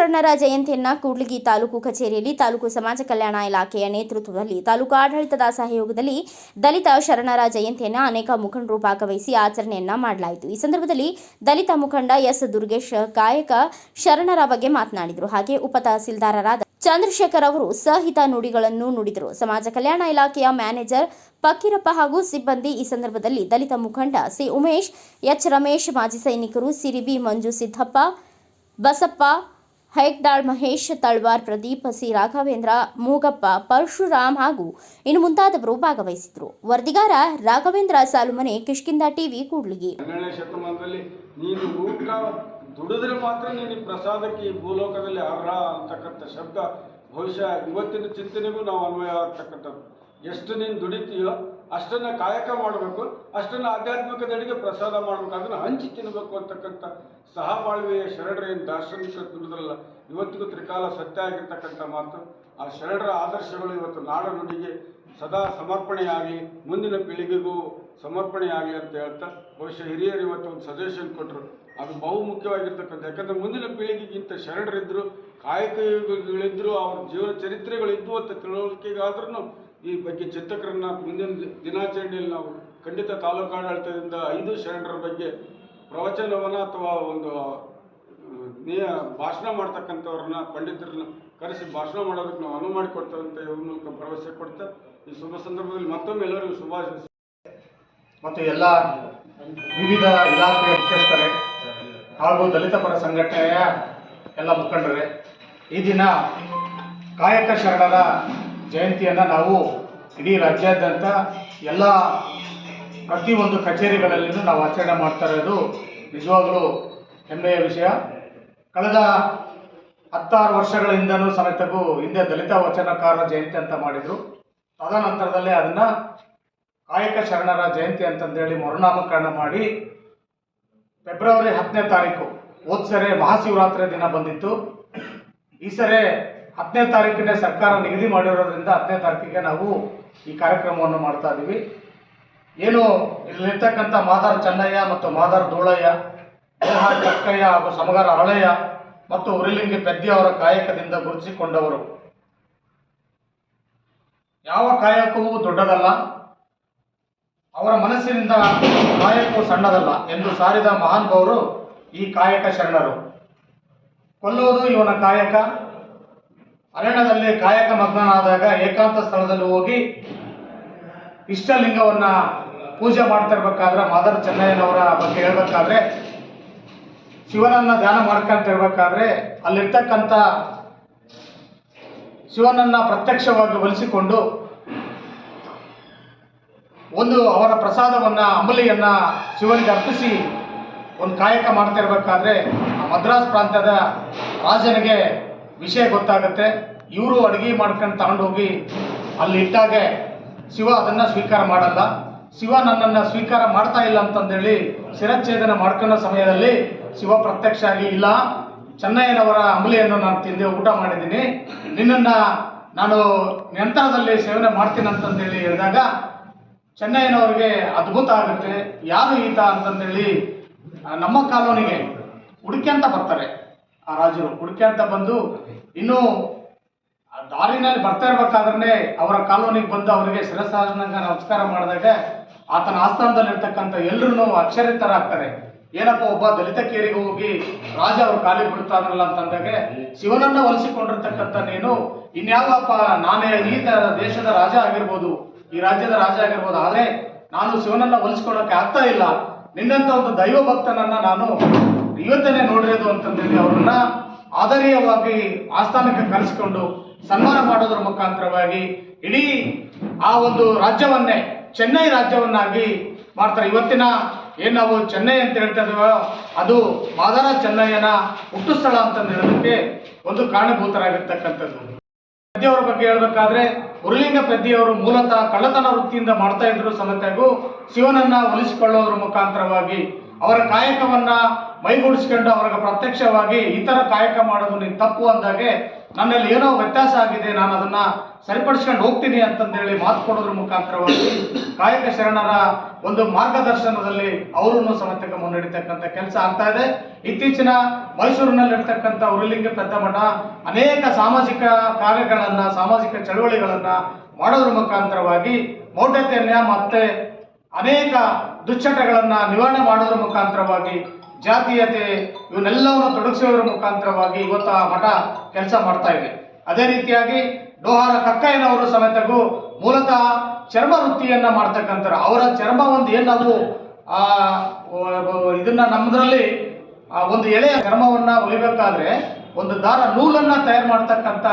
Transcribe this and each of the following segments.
ಶರಣರ ಜಯಂತಿಯನ್ನ ಕೂಡ್ಲಿಗಿ ತಾಲೂಕು ಕಚೇರಿಯಲ್ಲಿ ತಾಲೂಕು ಸಮಾಜ ಕಲ್ಯಾಣ ಇಲಾಖೆಯ ನೇತೃತ್ವದಲ್ಲಿ ತಾಲೂಕು ಆಡಳಿತದ ಸಹಯೋಗದಲ್ಲಿ ದಲಿತ ಶರಣರ ಜಯಂತಿಯನ್ನು ಅನೇಕ ಮುಖಂಡರು ಭಾಗವಹಿಸಿ ಆಚರಣೆಯನ್ನ ಮಾಡಲಾಯಿತು. ಈ ಸಂದರ್ಭದಲ್ಲಿ ದಲಿತ ಮುಖಂಡ ಎಸ್ ದುರ್ಗೇಶ್ ಕಾಯಕ ಶರಣರ ಬಗ್ಗೆ ಮಾತನಾಡಿದರು. ಹಾಗೆ ಉಪ ತಹಸೀಲ್ದಾರರಾದ ಚಂದ್ರಶೇಖರ್ ಅವರು ಸಹಿತ ನುಡಿಗಳನ್ನು ನುಡಿದರು. ಸಮಾಜ ಕಲ್ಯಾಣ ಇಲಾಖೆಯ ಮ್ಯಾನೇಜರ್ ಫಕೀರಪ್ಪ ಹಾಗೂ ಸಿಬ್ಬಂದಿ ಈ ಸಂದರ್ಭದಲ್ಲಿ ದಲಿತ ಮುಖಂಡ ಸಿ ಉಮೇಶ್, ಎಚ್ ರಮೇಶ್, ಮಾಜಿ ಸೈನಿಕರು ಸಿರಿಬಿ ಮಂಜು ಸಿದ್ದಪ್ಪ, ಬಸಪ್ಪ ಹೈಕ್ಡಾಳ್ ಮಹೇಶ್, ತಳ್ವಾರ್ ಪ್ರದೀಪ್ ಸಿ ರಾಘವೇಂದ್ರ, ಮೂಗಪ್ಪ, ಪರಶುರಾಮ್ ಹಾಗೂ ಇನ್ನು ಮುಂತಾದವರು ಭಾಗವಹಿಸಿದ್ರು. ವರದಿಗಾರ ರಾಘವೇಂದ್ರ ಸಾಲುಮನೆ ಕಿಷ್ಕಿಂದ ಟಿವಿ, ಕೂಡ್ಲಿಗೆ. ಶತಮಾನದಲ್ಲಿ ನೀನು ದುಡಿದ್ರೆ ಮಾತ್ರ ನೀನು ಪ್ರಸಾದಕ್ಕೆ ಈ ಭೂಲೋಕದಲ್ಲಿ ಅರ್ಹ ಅಂತಕ್ಕಂಥ ಶಬ್ದ ಬಹುಶಃ ಇವತ್ತಿನ ಚಿಂತನೆಗೂ ನಾವು ಅನ್ವಯ ಆಗ್ತಕ್ಕಂಥದ್ದು. ಎಷ್ಟು ನೀನು ದುಡಿತೀಯೋ ಅಷ್ಟನ್ನ ಕಾಯಕ ಮಾಡಬೇಕು, ಅಷ್ಟನ್ನ ಆಧ್ಯಾತ್ಮಿಕದಡಿಗೆ ಪ್ರಸಾದ ಮಾಡಬೇಕು, ಅದನ್ನು ಹಂಚಿ ತಿನ್ನಬೇಕು ಅಂತಕ್ಕಂಥ ಸಹಬಾಳ್ವೆಯ ಶರಣರೇನು ದಾರ್ಶನಿಕ ದುಡಿದ್ರಲ್ಲ, ಇವತ್ತಿಗೂ ತ್ರಿಕಾಲ ಸತ್ಯ ಆಗಿರ್ತಕ್ಕಂಥ ಮಾತು. ಆ ಶರಣರ ಆದರ್ಶಗಳು ಇವತ್ತು ನಾಡ ನುಡಿಗೆ ಸದಾ ಸಮರ್ಪಣೆಯಾಗಲಿ ಮುಂದಿನ ಪೀಳಿಗೆಗೂ ಸಮರ್ಪಣೆಯಾಗಲಿ ಅಂತ ಹೇಳ್ತಾ, ಬಹುಶಃ ಹಿರಿಯರು ಇವತ್ತು ಒಂದು ಸಜೆಷನ್ ಕೊಟ್ಟರು ಅದು ಬಹು ಮುಖ್ಯವಾಗಿರ್ತಕ್ಕಂಥ ಯಾಕಂದ್ರೆ ಮುಂದಿನ ಪೀಳಿಗೆಗಿಂತ ಶರಣರಿದ್ದರು ಕಾಯಕಗಳಿದ್ದರು ಅವ್ರ ಜೀವನ ಚರಿತ್ರೆಗಳಿದ್ವು ಅಂತ ತಿಳುವಳಿಕೆಗಾದ್ರೂ ಈ ಬಗ್ಗೆ ಚಿಂತಕರನ್ನ ಮುಂದಿನ ದಿನಾಚರಣೆಯಲ್ಲಿ ನಾವು ಖಂಡಿತ ತಾಲೂಕು ಆಡಳಿತದಿಂದ ಐದು ಶರಣರ ಬಗ್ಗೆ ಪ್ರವಚನವನ್ನ ಅಥವಾ ಒಂದು ನೇ ಭಾಷಣ ಮಾಡ್ತಕ್ಕಂಥವ್ರನ್ನ, ಪಂಡಿತರನ್ನ ಕರೆಸಿ ಭಾಷಣ ಮಾಡೋದಕ್ಕೆ ನಾವು ಅನುವು ಮಾಡಿಕೊಡ್ತೇವೆ ಅಂತ ಇವ್ರ ಮೂಲಕ ಭರವಸೆ ಕೊಡ್ತಾ, ಈ ಶುಭ ಸಂದರ್ಭದಲ್ಲಿ ಮತ್ತೊಮ್ಮೆ ಎಲ್ಲರಿಗೂ ಶುಭಾಶಯ. ಮತ್ತು ಎಲ್ಲ ವಿವಿಧ ಇಲಾಖೆಯ ಮುಖ್ಯಸ್ಥರೇ ಹಾಗೂ ದಲಿತ ಪರ ಸಂಘಟನೆಯ ಎಲ್ಲ ಮುಖಂಡರೇ, ಈ ದಿನ ಕಾಯಕ ಶರಣರ ಜಯಂತಿಯನ್ನು ನಾವು ಇಡೀ ರಾಜ್ಯಾದ್ಯಂತ ಎಲ್ಲ ಪ್ರತಿಯೊಂದು ಕಚೇರಿಗಳಲ್ಲಿಯೂ ನಾವು ಆಚರಣೆ ಮಾಡ್ತಾ ಇರೋದು ನಿಜವಾಗಲೂ ಹೆಮ್ಮೆಯ ವಿಷಯ. ಕಳೆದ ಹತ್ತಾರು ವರ್ಷಗಳಿಂದನೂ ಸಮೇತಗೂ ಹಿಂದೆ ದಲಿತ ವಚನಕಾರ ಜಯಂತಿ ಅಂತ ಮಾಡಿದರು. ತದನಂತರದಲ್ಲೇ ಅದನ್ನು ಕಾಯಕ ಶರಣರ ಜಯಂತಿ ಅಂತಂದೇಳಿ ಮರುನಾಮಕರಣ ಮಾಡಿ ಫೆಬ್ರವರಿ ಹತ್ತನೇ ತಾರೀಕು ಹೋದ್ಸರೆ ಸರಿ ಮಹಾಶಿವರಾತ್ರಿ ದಿನ ಬಂದಿತ್ತು. ಈ ಸರಿ ಹತ್ತನೇ ತಾರೀಕಿನೇ ಸರ್ಕಾರ ನಿಗದಿ ಮಾಡಿರೋದ್ರಿಂದ ಹತ್ತನೇ ತಾರೀಕಿಗೆ ನಾವು ಈ ಕಾರ್ಯಕ್ರಮವನ್ನು ಮಾಡ್ತಾ ಇದ್ದೀವಿ ಏನು ಇಲ್ಲಿರ್ತಕ್ಕಂಥ ಮಾದಾರ ಚೆನ್ನಯ್ಯ ಮತ್ತು ಮಾದಾರ ಧೂಳಯ್ಯ ದೇಹಾರ್ ಕಕ್ಕಯ್ಯ ಹಾಗೂ ಸಮಗಾರ ಹಳಯ್ಯ ಮತ್ತು ಉರಿಲಿಂಗಿ ಪೆದ್ದಿ ಅವರ ಕಾಯಕದಿಂದ ಗುರುತಿಸಿಕೊಂಡವರು. ಯಾವ ಕಾಯಕವೂ ದೊಡ್ಡದಲ್ಲ, ಅವರ ಮನಸ್ಸಿನಿಂದ ಕಾಯಕವು ಸಣ್ಣದಲ್ಲ ಎಂದು ಸಾರಿದ ಮಹಾನುಭಾವರು ಈ ಕಾಯಕ ಶರಣರು. ಕೊಲ್ಲುವುದು ಇವನ ಕಾಯಕ. ಅರಣ್ಯದಲ್ಲಿ ಕಾಯಕ ಮಗ್ನನಾದಾಗ ಏಕಾಂತ ಸ್ಥಳದಲ್ಲಿ ಹೋಗಿ ಇಷ್ಟಲಿಂಗವನ್ನ ಪೂಜೆ ಮಾಡ್ತಿರ್ಬೇಕಾದ್ರೆ ಮಾದರ್ ಚೆನ್ನಯ್ಯನವರ ಬಗ್ಗೆ ಹೇಳ್ಬೇಕಾದ್ರೆ ಶಿವನನ್ನ ಧ್ಯಾನ ಮಾಡ್ಕೊಂತ ಇರ್ಬೇಕಾದ್ರೆ ಅಲ್ಲಿರ್ತಕ್ಕಂಥ ಶಿವನನ್ನ ಪ್ರತ್ಯಕ್ಷವಾಗಿ ಒಲಿಸಿಕೊಂಡು ಒಂದು ಅವರ ಪ್ರಸಾದವನ್ನ, ಅಂಬಲಿಯನ್ನ ಶಿವನಿಗೆ ಅರ್ಪಿಸಿ ಒಂದು ಕಾಯಕ ಮಾಡ್ತಾ ಇರಬೇಕಾದ್ರೆ ಆ ಮದ್ರಾಸ್ ಪ್ರಾಂತ್ಯದ ರಾಜನಿಗೆ ವಿಷಯ ಗೊತ್ತಾಗುತ್ತೆ. ಇವರು ಅಡುಗೆ ಮಾಡ್ಕೊಂಡು ತಗೊಂಡೋಗಿ ಅಲ್ಲಿ ಇಟ್ಟಾಗೆ ಶಿವ ಅದನ್ನ ಸ್ವೀಕಾರ ಮಾಡಲ್ಲ. ಶಿವ ನನ್ನನ್ನು ಸ್ವೀಕಾರ ಮಾಡ್ತಾ ಇಲ್ಲ ಅಂತಂದೇಳಿ ಶಿರಚ್ಛೇದನ ಮಾಡ್ಕೊಳ್ಳೋ ಸಮಯದಲ್ಲಿ ಶಿವ ಪ್ರತ್ಯಕ್ಷ ಆಗಿ, ಇಲ್ಲ, ಚೆನ್ನಯ್ಯನವರ ಅಂಬಲಿಯನ್ನು ನಾನು ತಿಂದೆ ಊಟ ಮಾಡಿದ್ದೀನಿ. ನಿನ್ನನ್ನು ನಾನು ನಂತರದಲ್ಲಿ ಸೇವನೆ ಮಾಡ್ತೀನಿ ಅಂತಂದೇಳಿ ಹೇಳಿದಾಗ, ಚೆನ್ನಯ್ಯನವ್ರಿಗೆ ಅದ್ಭುತ ಆಗುತ್ತೆ. ಯಾರು ಈತ ಅಂತಂದೇಳಿ, ನಮ್ಮ ಕಾಲೋನಿಗೆ ಹುಡುಕ್ಯಂತ ಬರ್ತಾರೆ. ಆ ರಾಜರು ಹುಡುಕ್ಯಂತ ಬಂದು ಇನ್ನು ದಾರಿನಲ್ಲಿ ಬರ್ತಾ ಇರ್ಬೇಕಾದ್ರೆ ಅವರ ಕಾಲೋನಿಗೆ ಬಂದು ಅವರಿಗೆ ಶಿರಸಾಜನಂಗ ನಮಸ್ಕಾರ ಮಾಡಿದಾಗ ಆತನ ಆಸ್ಥಾನದಲ್ಲಿರ್ತಕ್ಕಂಥ ಎಲ್ಲರೂ ಅಕ್ಷರಿತರಾಗ್ತಾರೆ. ಏನಪ್ಪ ಒಬ್ಬ ದಲಿತ ಕೇರಿಗೆ ಹೋಗಿ ರಾಜ ಅವ್ರ ಕಾಲಿಗೆ ಇದ್ರಲ್ಲ ಅಂತಂದಾಗ ಶಿವನನ್ನ ಒಲಿಸಿಕೊಂಡಿರ್ತಕ್ಕಂಥ ನೀನು ಇನ್ಯಾವಪ್ಪ, ನಾನೇ ಈ ದೇಶದ ರಾಜ ಆಗಿರ್ಬೋದು, ಈ ರಾಜ್ಯದ ರಾಜ ಆಗಿರ್ಬೋದು, ಆದ್ರೆ ನಾನು ಶಿವನನ್ನ ಒಲಿಸ್ಕೊಳ್ಳೋಕೆ ಆಗ್ತಾ ಇಲ್ಲ. ನಿನ್ನಂತ ಒಂದು ದೈವ ಭಕ್ತನನ್ನ ನಾನು ಇವತ್ತನೇ ನೋಡಿರೋದು ಅಂತಂದೇಳಿ ಅವ್ರನ್ನ ಆದರೀಯವಾಗಿ ಆಸ್ಥಾನಕ್ಕೆ ಕರೆಸಿಕೊಂಡು ಸನ್ಮಾನ ಮಾಡೋದ್ರ ಮುಖಾಂತರವಾಗಿ ಇಡೀ ಆ ಒಂದು ರಾಜ್ಯವನ್ನೇ, ಚೆನ್ನೈ ರಾಜ್ಯವನ್ನಾಗಿ ಮಾಡ್ತಾರೆ. ಇವತ್ತಿನ ಏನು ನಾವು ಚೆನ್ನೈ ಅಂತ ಹೇಳ್ತಾ ಅದು ಮಾದಾರ ಚೆನ್ನಯ್ಯನ ಹುಟ್ಟು ಸ್ಥಳ ಅಂತ ಹೇಳೋದಕ್ಕೆ ಒಂದು ಕಾರಣಭೂತರಾಗಿರ್ತಕ್ಕಂಥದ್ದು. ಪೆದ್ದಿಯವರ ಬಗ್ಗೆ ಹೇಳಬೇಕಾದ್ರೆ, ಉರುಲಿಂಗ ಪೆದ್ದಿಯವರು ಮೂಲತಃ ಕಳ್ಳತನ ವೃತ್ತಿಯಿಂದ ಮಾಡ್ತಾ ಇದ್ರು ಸಮೇತಗೂ ಶಿವನನ್ನ ಒಲಿಸಿಕೊಳ್ಳೋದ್ರ ಮುಖಾಂತರವಾಗಿ ಅವರ ಕಾಯಕವನ್ನ ಮೈಗೂಡಿಸ್ಕೊಂಡು ಅವ್ರಿಗೆ ಪ್ರತ್ಯಕ್ಷವಾಗಿ ಈ ತರ ಕಾಯಕ ಮಾಡೋದು ನೀನು ತಪ್ಪು ಅಂದಾಗೆ ನನ್ನಲ್ಲಿ ಏನೋ ವ್ಯತ್ಯಾಸ ಆಗಿದೆ, ನಾನು ಅದನ್ನ ಸರಿಪಡಿಸ್ಕೊಂಡು ಹೋಗ್ತೀನಿ ಅಂತಂದೇಳಿ ಮಾತು ಕೊಡೋದ್ರ ಮುಖಾಂತರವಾಗಿ ಕಾಯಕ ಶರಣರ ಒಂದು ಮಾರ್ಗದರ್ಶನದಲ್ಲಿ ಅವರನ್ನು ಸಮೇತಕ್ಕೆ ಮುನ್ನಡೀತಕ್ಕಂಥ ಕೆಲಸ ಆಗ್ತಾ ಇದೆ. ಇತ್ತೀಚಿನ ಮೈಸೂರಿನಲ್ಲಿರ್ತಕ್ಕಂಥ ಉರುಲಿಂಗ ಪೆದ್ದ ಮಠ ಅನೇಕ ಸಾಮಾಜಿಕ ಕಾರ್ಯಗಳನ್ನ, ಸಾಮಾಜಿಕ ಚಳುವಳಿಗಳನ್ನು ಮಾಡೋದ್ರ ಮುಖಾಂತರವಾಗಿ ಮೌಢ್ಯತೆಯನ್ನ ಮತ್ತೆ ಅನೇಕ ದುಶ್ಚಟಗಳನ್ನ ನಿವಾರಣೆ ಮಾಡೋದ್ರ ಮುಖಾಂತರವಾಗಿ ಜಾತೀಯತೆ ಇವನ್ನೆಲ್ಲವನ್ನು ತೊಡಗಿಸೋದ್ರ ಮುಖಾಂತರವಾಗಿ ಇವತ್ತು ಆ ಮಠ ಕೆಲಸ ಮಾಡ್ತಾ ಇದೆ. ಅದೇ ರೀತಿಯಾಗಿ ಡೋಹಾರ ಕಕ್ಕಯ್ಯನವರು ಸಮೇತಗೂ ಮೂಲತಃ ಚರ್ಮ ವೃತ್ತಿಯನ್ನ ಮಾಡ್ತಕ್ಕಂಥವ್ರು. ಅವರ ಚರ್ಮ ಒಂದು ಏನು ನಾವು ಇದನ್ನ ನಮ್ಮದ್ರಲ್ಲಿ ಒಂದು ಎಳೆಯ ಚರ್ಮವನ್ನ ಹೊಲಿಬೇಕಾದ್ರೆ ಒಂದು ದಾರ ನೂಲನ್ನ ತಯಾರು ಮಾಡ್ತಕ್ಕಂಥ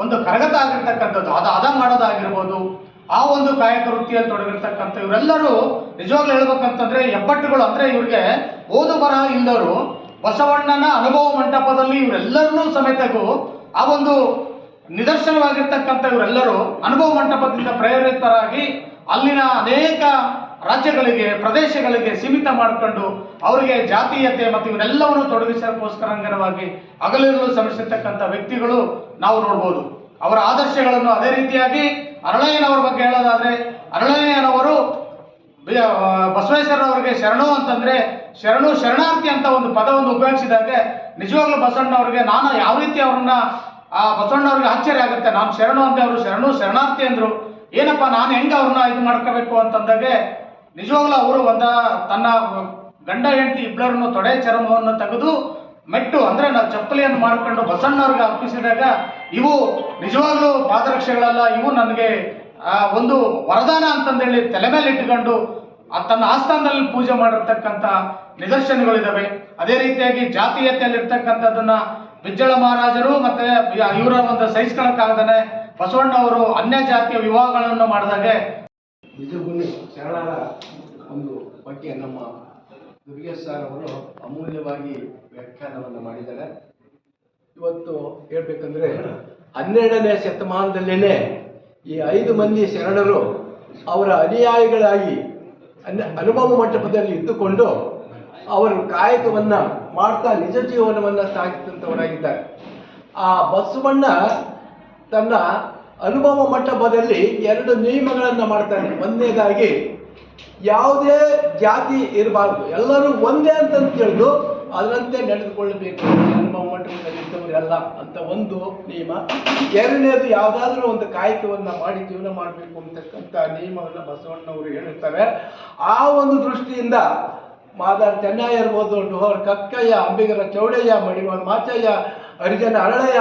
ಒಂದು ಕರಗತ ಆಗಿರ್ತಕ್ಕಂಥದ್ದು. ಅದ ಹದ ಮಾಡೋದಾಗಿರ್ಬೋದು. ಆ ಒಂದು ಕಾಯಕ ವೃತ್ತಿಯಲ್ಲಿ ತೊಡಗಿರ್ತಕ್ಕಂಥ ಇವರೆಲ್ಲರೂ ನಿಜವಾಗ್ಲೂ ಹೇಳ್ಬೇಕಂತಂದ್ರೆ ಹೆಬ್ಬಟ್ಟುಗಳು ಅಂದ್ರೆ ಇವ್ರಿಗೆ ಓದು ಬರಹ ಇಲ್ಲವರು ಬಸವಣ್ಣನ ಅನುಭವ ಮಂಟಪದಲ್ಲಿ ಇವರೆಲ್ಲರನ್ನೂ ಸಮೇತಗೂ ಆ ಒಂದು ನಿದರ್ಶನವಾಗಿರ್ತಕ್ಕಂಥ ಇವರೆಲ್ಲರೂ ಅನುಭವ ಮಂಟಪದಿಂದ ಪ್ರೇರಿತರಾಗಿ ಅಲ್ಲಿನ ಅನೇಕ ರಾಜ್ಯಗಳಿಗೆ, ಪ್ರದೇಶಗಳಿಗೆ ಸೀಮಿತ ಮಾಡಿಕೊಂಡು ಅವರಿಗೆ ಜಾತೀಯತೆ ಮತ್ತು ಇವನ್ನೆಲ್ಲವನ್ನು ತೊಡಗಿಸೋಕ್ಕೋಸ್ಕರಂಗರವಾಗಿ ಅಗಲಿರಲು ಶ್ರಮಿಸಿರ್ತಕ್ಕಂಥ ವ್ಯಕ್ತಿಗಳು ನಾವು ನೋಡ್ಬೋದು. ಅವರ ಆದರ್ಶಗಳನ್ನು ಅದೇ ರೀತಿಯಾಗಿ ಅರಳಯ್ಯನವರ ಬಗ್ಗೆ ಹೇಳೋದಾದ್ರೆ ಅರಳಯ್ಯನವರು ಬಸವೇಶ್ವರವರಿಗೆ ಶರಣು ಅಂತಂದ್ರೆ, ಶರಣು ಶರಣಾರ್ಥಿ ಅಂತ ಒಂದು ಪದವನ್ನು ಉಪಯೋಗಿಸಿದಾಗ ನಿಜವಾಗ್ಲೂ ಬಸವಣ್ಣವ್ರಿಗೆ ನಾನು ಯಾವ ರೀತಿ ಅವ್ರನ್ನ, ಆ, ಬಸವಣ್ಣವ್ರಿಗೆ ಆಶ್ಚರ್ಯ ಆಗುತ್ತೆ. ನಾನು ಶರಣು ಅಂತ ಅವರು ಶರಣು ಶರಣಾರ್ಥಿ ಅಂದ್ರು. ಏನಪ್ಪ, ನಾನು ಹೆಂಗ ಅವ್ರನ್ನ ಇದು ಮಾಡ್ಕೋಬೇಕು ಅಂತಂದಾಗೆ, ನಿಜವಾಗ್ಲೂ ಅವರು ಒಂದ ತನ್ನ ಗಂಡ ಹೆಂಡತಿ ಇಬ್ಬರನ್ನು ತೊಡೆ ಚರ್ಮವನ್ನು ತೆಗೆದು ಮೆಟ್ಟು ಅಂದ್ರೆ ನಾವು ಚಪ್ಪಲಿಯನ್ನು ಮಾಡಿಕೊಂಡು ಬಸಣ್ಣವ್ರಿಗೆ ಅರ್ಪಿಸಿದಾಗ ಇವು ನಿಜವಾಗ್ಲೂ ಪಾದರಕ್ಷೆಗಳಲ್ಲ, ಇವು ನನಗೆ ಒಂದು ವರದಾನ ಅಂತಂದೇಳಿ ತಲೆ ಮೇಲೆ ಇಟ್ಟುಕೊಂಡು ತನ್ನ ಆಸ್ಥಾನದಲ್ಲಿ ಪೂಜೆ ಮಾಡಿರ್ತಕ್ಕಂಥ ನಿದರ್ಶನಗಳಿದ್ದಾವೆ ಅದೇ ರೀತಿಯಾಗಿ ಜಾತೀಯತೆಯಲ್ಲಿರ್ತಕ್ಕಂಥದ್ದನ್ನ ಬಿಜ್ಜಳ ಮಹಾರಾಜರು ಮತ್ತೆ ಇವರ ಒಂದು ಸಹಿಸ್ಕೊಳಕ್ಕಾಗದೇ ಬಸವಣ್ಣವರು ಅನ್ಯ ಜಾತಿಯ ವಿವಾಹಗಳನ್ನು ಮಾಡಿದಾಗೆ ಶರಣರ ಒಂದು ಬಗ್ಗೆ ನಮ್ಮ ದುರ್ಗೇಶ್ ಸರ್ ಅವರು ಅಮೂಲ್ಯವಾಗಿ ವ್ಯಾಖ್ಯಾನವನ್ನು ಮಾಡಿದ್ದಾರೆ. ಇವತ್ತು ಹೇಳ್ಬೇಕಂದ್ರೆ ಹನ್ನೆರಡನೇ ಶತಮಾನದಲ್ಲೇನೆ ಈ ಐದು ಮಂದಿ ಶರಣರು ಅವರ ಅನುಯಾಯಿಗಳಾಗಿ ಅನ್, ಅನುಭವ ಮಂಟಪದಲ್ಲಿ ಇದ್ದುಕೊಂಡು ಅವರು ಕಾಯಕವನ್ನ ಮಾಡ್ತಾ ನಿಜ ಜೀವನವನ್ನು ಸಾಗಿಸಿದಂಥವರಾಗಿದ್ದಾರೆ. ಆ ಬಸವಣ್ಣ ತನ್ನ ಅನುಭವ ಮಂಟಪದಲ್ಲಿ ಎರಡು ನಿಯಮಗಳನ್ನು ಮಾಡ್ತಾನೆ. ಒಂದನೇದಾಗಿ ಯಾವುದೇ ಜಾತಿ ಇರಬಾರ್ದು. ಎಲ್ಲರೂ ಒಂದೇ ಅಂತ ತಿಳಿದು ಅದರಂತೆ ನಡೆದುಕೊಳ್ಳಬೇಕು. ಅನುಭವ ಮಂಟಪದಲ್ಲಿ ಇದ್ದವರೆಲ್ಲ ಅಂತ ಒಂದು ನಿಯಮ. ಎರಡನೇದು ಯಾವುದಾದ್ರೂ ಒಂದು ಕಾಯಕವನ್ನ ಮಾಡಿ ಜೀವನ ಮಾಡಬೇಕು ಅಂತಕ್ಕಂಥ ನಿಯಮವನ್ನು ಬಸವಣ್ಣವರು ಹೇಳುತ್ತಾರೆ. ಆ ಒಂದು ದೃಷ್ಟಿಯಿಂದ ಮಾದಾರ್ ಚೆನ್ನಾಯ ಇರ್ಬೋದು ಡೋಹರ್ ಕಕ್ಕಯ್ಯ, ಅಂಬಿಗರ ಚೌಡಯ್ಯ, ಮಡಿವಾಳ ಮಾಚಯ್ಯ ಹರಿಜನ ಅರಳಯ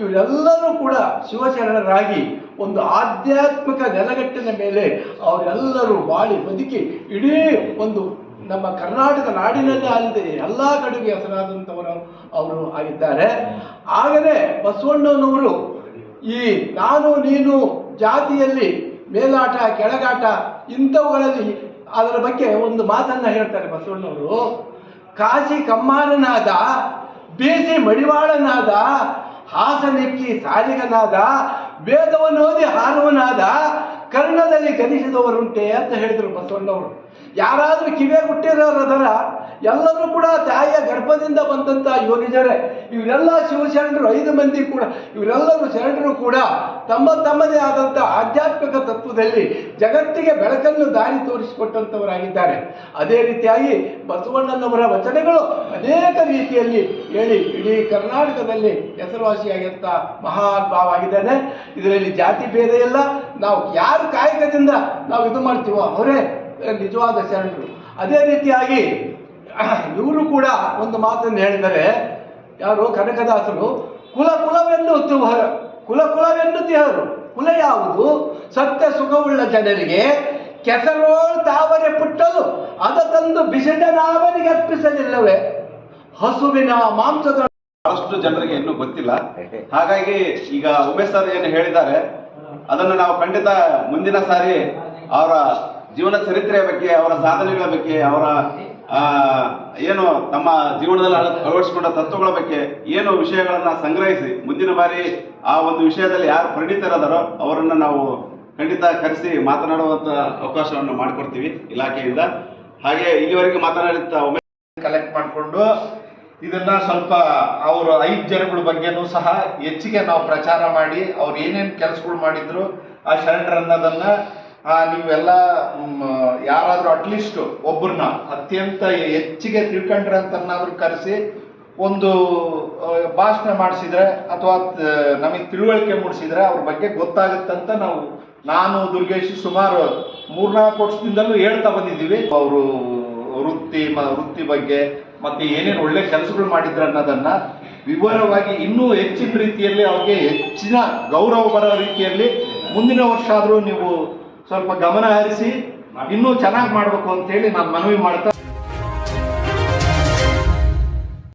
ಇವರೆಲ್ಲರೂ ಕೂಡ ಶಿವಶರಣರಾಗಿ ಒಂದು ಆಧ್ಯಾತ್ಮಿಕ ನೆಲಗಟ್ಟಿನ ಮೇಲೆ ಅವರೆಲ್ಲರೂ ಬಾಳಿ ಬದುಕಿ, ಇಡೀ ಒಂದು ನಮ್ಮ ಕರ್ನಾಟಕ ನಾಡಿನಲ್ಲಿ ಅಲ್ಲದೆ ಎಲ್ಲ ಕಡೆಗೆ ಹೆಸರಾದಂಥವರು ಅವರು ಆಗಿದ್ದಾರೆ. ಆಗಲೇ ಬಸವಣ್ಣನವರು ಈ ನಾನು ನೀನು ಜಾತಿಯಲ್ಲಿ ಮೇಲಾಟ, ಕೆಳಗಾಟ ಇಂಥವುಗಳಲ್ಲಿ ಅದರ ಬಗ್ಗೆ ಒಂದು ಮಾತನ್ನ ಹೇಳ್ತಾರೆ ಬಸವಣ್ಣವರು ಕಾಶಿ ಕಮ್ಮಾರನಾದ ಬೇಸಿ ಮಡಿವಾಳನಾದ, ಹಾಸನೆಕ್ಕಿ ಸಾರಿಗನಾದ, ವೇದವನ್ನು ಓದಿ ಹಾರುವನಾದ, ಕರ್ಣದಲ್ಲಿ ಗಣಿಸಿದವರುಂಟೆ ಅಂತ ಹೇಳಿದರು ಬಸವಣ್ಣವರು. ಯಾರಾದರೂ ಕಿವೆ ಹುಟ್ಟಿರೋರದರ ಎಲ್ಲರೂ ಕೂಡ ತಾಯಿಯ ಗರ್ಭದಿಂದ ಬಂದಂಥ ಯೋಗಿಜರೇ ಇವರೆಲ್ಲ ಶಿವಶರಣರು, ಐದು ಮಂದಿ ಕೂಡ, ಇವರೆಲ್ಲರೂ ಶರಣರು ಕೂಡ ತಮ್ಮ ತಮ್ಮದೇ ಆದಂಥ ಆಧ್ಯಾತ್ಮಿಕ ತತ್ವದಲ್ಲಿ ಜಗತ್ತಿಗೆ ಬೆಳಕನ್ನು ದಾರಿ ತೋರಿಸಿಕೊಟ್ಟಂಥವರಾಗಿದ್ದಾರೆ ಅದೇ ರೀತಿಯಾಗಿ ಬಸವಣ್ಣನವರ ವಚನಗಳು ಅನೇಕ ರೀತಿಯಲ್ಲಿ ಹೇಳಿ ಇಡೀ ಕರ್ನಾಟಕದಲ್ಲಿ ಹೆಸರುವಾಸಿಯಾಗಿರ್ತ ಮಹಾನ್ ಭಾವ ಆಗಿದ್ದಾನೆ. ಇದರಲ್ಲಿ ಜಾತಿ ಭೇದ ಇಲ್ಲ. ನಾವು ಯಾರು ಕಾಯಕದಿಂದ ನಾವು ಇದು ಮಾಡ್ತೀವೋ ಅವರೇ ನಿಜವಾದ ಶರಣರು. ಅದೇ ರೀತಿಯಾಗಿ ಇವರು ಕೂಡ ಒಂದು ಮಾತನ್ನು ಹೇಳಿದರೆ, ಯಾರು ಕನಕದಾಸರು, ಕುಲ ಕುಲವೆಂದು ತಿಹರ ಕುಲ ಕುಲವೆಂದು ತಿಹರು ಕುಲ ಯಾವುದು? ಸತ್ಯ ಸುಖವುಳ್ಳ ಜನರಿಗೆ ಕೆಸರೋಳ್ ತಾವರೆ ಪುಟ್ಟಲು, ಅದ ತಂದು ಬಿಸಿಡನಾವನಿಗೆ ಅರ್ಪಿಸಲಿಲ್ಲವೇ ಹಸುವಿನ ಮಾಂಸದ ಬಹಳಷ್ಟು ಜನರಿಗೆ ಇನ್ನೂ ಗೊತ್ತಿಲ್ಲ. ಹಾಗಾಗಿ ಈಗ ಉಮೇಶ್ ಸರ್ ಏನು ಹೇಳಿದ್ದಾರೆ ಅದನ್ನು ನಾವು ಖಂಡಿತ ಮುಂದಿನ ಸಾರಿ ಅವರ ಜೀವನ ಚರಿತ್ರೆಯ ಬಗ್ಗೆ ಅವರ ಸಾಧನೆಗಳ ಬಗ್ಗೆ ಅವರ ಏನು ತಮ್ಮ ಜೀವನದಲ್ಲಿ ಅಳ- ಅಳವಡಿಸಿಕೊಂಡ ತತ್ವಗಳ ಬಗ್ಗೆ ಏನು ವಿಷಯಗಳನ್ನ ಸಂಗ್ರಹಿಸಿ ಮುಂದಿನ ಬಾರಿ ಆ ಒಂದು ವಿಷಯದಲ್ಲಿ ಯಾರು ಪರಿಣಿತರಾದರೋ ಅವರನ್ನ ನಾವು ಖಂಡಿತ ಕರೆಸಿ ಮಾತನಾಡುವಂತ ಅವಕಾಶವನ್ನು ಮಾಡಿಕೊಡ್ತೀವಿ ಇಲಾಖೆಯಿಂದ. ಹಾಗೆ ಇಲ್ಲಿವರೆಗೆ ಮಾತನಾಡಿದ ಕಲೆಕ್ಟ್ ಮಾಡಿಕೊಂಡು ಇದನ್ನ ಸ್ವಲ್ಪ ಅವರ ಐದು ಜನಗಳ ಬಗ್ಗೆನೂ ಸಹ ಹೆಚ್ಚಿಗೆ ನಾವು ಪ್ರಚಾರ ಮಾಡಿ ಅವ್ರು ಏನೇನು ಕೆಲಸಗಳು ಮಾಡಿದ್ರು ಆ ಶರಣರ್ ಅನ್ನೋದನ್ನ ನೀವೆಲ್ಲ ಯಾರಾದರೂ ಅಟ್ಲೀಸ್ಟ್ ಒಬ್ಬರನ್ನ ಅತ್ಯಂತ ಹೆಚ್ಚಿಗೆ ತಿಳ್ಕೊಂಡ್ರಂತನ್ನಾದ್ರೂ ಕರೆಸಿ ಒಂದು ಭಾಷಣ ಮಾಡಿಸಿದ್ರೆ ಅಥವಾ ನಮಗೆ ತಿಳುವಳಿಕೆ ಮೂಡಿಸಿದ್ರೆ ಅವ್ರ ಬಗ್ಗೆ ಗೊತ್ತಾಗುತ್ತಂತ ನಾವು, ನಾನು ದುರ್ಗೇಶ್ ಸುಮಾರು ಮೂರ್ನಾಲ್ಕು ವರ್ಷದಿಂದಲೂ ಹೇಳ್ತಾ ಬಂದಿದ್ದೀವಿ. ಅವರು ವೃತ್ತಿ ಮ, ವೃತ್ತಿ ಬಗ್ಗೆ ಮತ್ತೆ ಏನೇನು ಒಳ್ಳೆ ಕೆಲಸಗಳು ಮಾಡಿದ್ರು ಅನ್ನೋದನ್ನ ವಿವರವಾಗಿ ಇನ್ನೂ ಹೆಚ್ಚಿನ ರೀತಿಯಲ್ಲಿ ಅವ್ರಿಗೆ ಹೆಚ್ಚಿನ ಗೌರವ ಬರೋ ರೀತಿಯಲ್ಲಿ ಮುಂದಿನ ವರ್ಷ ಆದರೂ ನೀವು ಸ್ವಲ್ಪ ಗಮನ ಹರಿಸಿ, ಇನ್ನೂ ಚೆನ್ನಾಗಿ ಮಾಡಬೇಕು ಅಂತೇಳಿ ನಾನು ಮನವಿ ಮಾಡ್ತಾ